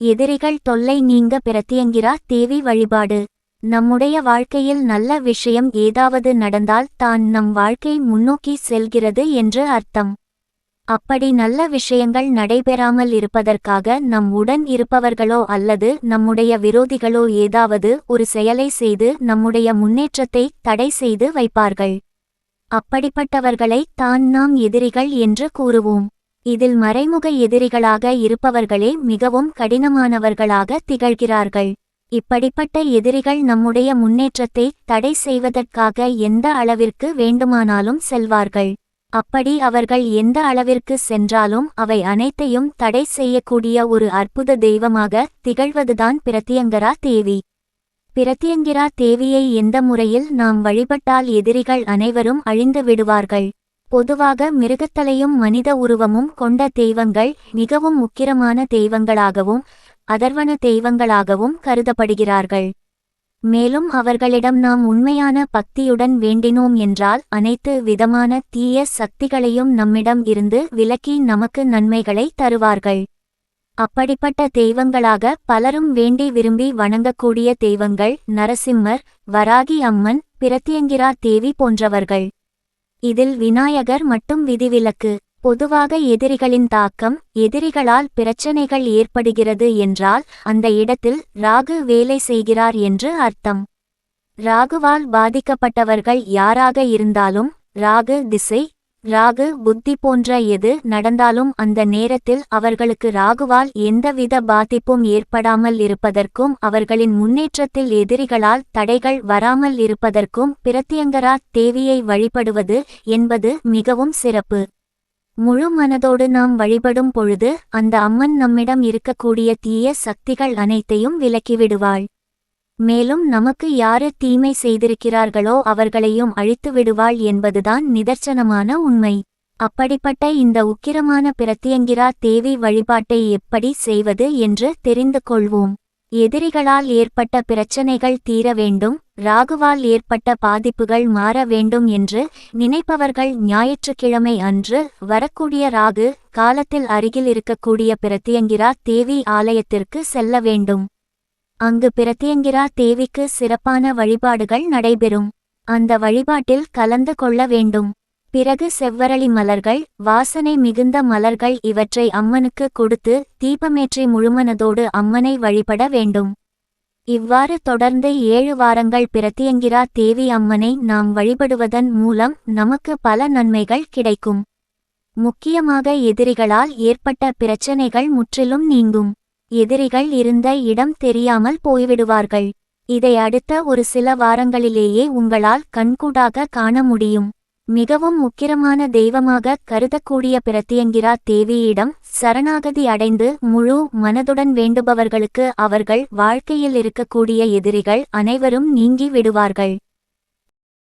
எதிரிகள் தொல்லை நீங்க பிரத்தியங்கிரா தேவி வழிபாடு. நம்முடைய வாழ்க்கையில் நல்ல விஷயம் ஏதாவது நடந்தால் தான் நம் வாழ்க்கை முன்னோக்கி செல்கிறது என்று அர்த்தம். அப்படி நல்ல விஷயங்கள் நடைபெறாமல் இருப்பதற்காக நம் உடன் இருப்பவர்களோ அல்லது நம்முடைய விரோதிகளோ ஏதாவது ஒரு செயலை செய்து நம்முடைய முன்னேற்றத்தை தடை செய்து வைப்பார்கள். அப்படிப்பட்டவர்களை தான் நாம் எதிரிகள் என்று கூறுவோம். இதில் மறைமுக எதிரிகளாக இருப்பவர்களே மிகவும் கடினமானவர்களாக திகழ்கிறார்கள். இப்படிப்பட்ட எதிரிகள் நம்முடைய முன்னேற்றத்தை தடை செய்வதற்காக எந்த அளவிற்கு வேண்டுமானாலும் செல்வார்கள். அப்படி அவர்கள் எந்த அளவிற்கு சென்றாலும் அவை அனைத்தையும் தடை செய்யக்கூடிய ஒரு அற்புத தெய்வமாக திகழ்வதுதான் பிரத்தியங்கரா தேவி. பிரத்தியங்கிரா தேவியை எந்த முறையில் நாம் வழிபட்டால் எதிரிகள் அனைவரும் அழிந்து விடுவார்கள்? பொதுவாக மிருகத்தலையும் மனித உருவமும் கொண்ட தெய்வங்கள் மிகவும் முக்கிரமான தெய்வங்களாகவும் அதர்வன தெய்வங்களாகவும் கருதப்படுகிறார்கள். மேலும் அவர்களிடம் நாம் உண்மையான பக்தியுடன் வேண்டினோம் என்றால் அனைத்து விதமான தீய சக்திகளையும் நம்மிடம் இருந்து விலக்கி நமக்கு நன்மைகளை தருவார்கள். அப்படிப்பட்ட தெய்வங்களாக பலரும் வேண்டி விரும்பி வணங்கக்கூடிய தெய்வங்கள் நரசிம்மர் வராகி அம்மன் பிரத்தியங்கிரா தேவி போன்றவர்கள். இதில் விநாயகர் மட்டும் விதிவிலக்கு. பொதுவாக எதிரிகளின் தாக்கம் எதிரிகளால் பிரச்சனைகள் ஏற்படுகிறது என்றால் அந்த இடத்தில் ராகு வேலை செய்கிறார் என்று அர்த்தம். ராகுவால் பாதிக்கப்பட்டவர்கள் யாராக இருந்தாலும் ராகு திசை ராகு புத்தி போன்ற எது நடந்தாலும் அந்த நேரத்தில் அவர்களுக்கு ராகுவால் எந்தவித பாதிப்பும் ஏற்படாமல் இருப்பதற்கும் அவர்களின் முன்னேற்றத்தில் எதிரிகளால் தடைகள் வராமல் இருப்பதற்கும் பிரத்தியங்கரா தேவியை வழிபடுவது என்பது மிகவும் சிறப்பு. முழு மனதோடு நாம் வழிபடும் பொழுது அந்த அம்மன் நம்மிடம் இருக்கக்கூடிய தீய சக்திகள் அனைத்தையும் விலக்கிவிடுவாள் மேலும் நமக்கு யாரு தீமை செய்திருக்கிறார்களோ அவர்களையும் அழித்து விடுவாள் என்பதுதான் நிதர்சனமான உண்மை. அப்படிப்பட்ட இந்த உக்கிரமான பிரத்தியங்கிரா தேவி வழிபாட்டை எப்படி செய்வது என்று தெரிந்து கொள்வோம். எதிரிகளால் ஏற்பட்ட பிரச்சனைகள் தீர வேண்டும் ராகுவால் ஏற்பட்ட பாதிப்புகள் மாற வேண்டும் என்று நினைப்பவர்கள் ஞாயிற்றுக்கிழமை அன்று வரக்கூடிய ராகு காலத்தில் அருகில் இருக்கக்கூடிய பிரத்தியங்கிரா தேவி ஆலயத்திற்கு செல்ல வேண்டும். அங்கு பிரத்தியங்கிரா தேவிக்கு சிறப்பான வழிபாடுகள் நடைபெறும். அந்த வழிபாட்டில் கலந்து கொள்ள வேண்டும். பிறகு செவ்வரளி மலர்கள் வாசனை மிகுந்த மலர்கள் இவற்றை அம்மனுக்கு கொடுத்து தீபமேற்றி முழுமனதோடு அம்மனை வழிபட வேண்டும். இவ்வாறு தொடர்ந்து ஏழு வாரங்கள் பிரத்தியங்கிரா தேவி அம்மனை நாம் வழிபடுவதன் மூலம் நமக்கு பல நன்மைகள் கிடைக்கும். முக்கியமாக எதிரிகளால் ஏற்பட்ட பிரச்சனைகள் முற்றிலும் நீங்கும். எதிரிகள் இருந்த இடம் தெரியாமல் போய்விடுவார்கள். இதை அடுத்த ஒரு சில வாரங்களிலேயே உங்களால் கண்கூடாக காண முடியும். மிகவும் முக்கிரமான தெய்வமாக கருதக்கூடிய பிரத்தியங்கிரா தேவியிடம் சரணாகதி அடைந்து முழு மனதுடன் வேண்டுபவர்களுக்கு அவர்கள் வாழ்க்கையில் இருக்கக்கூடிய எதிரிகள் அனைவரும் நீங்கி விடுவார்கள்.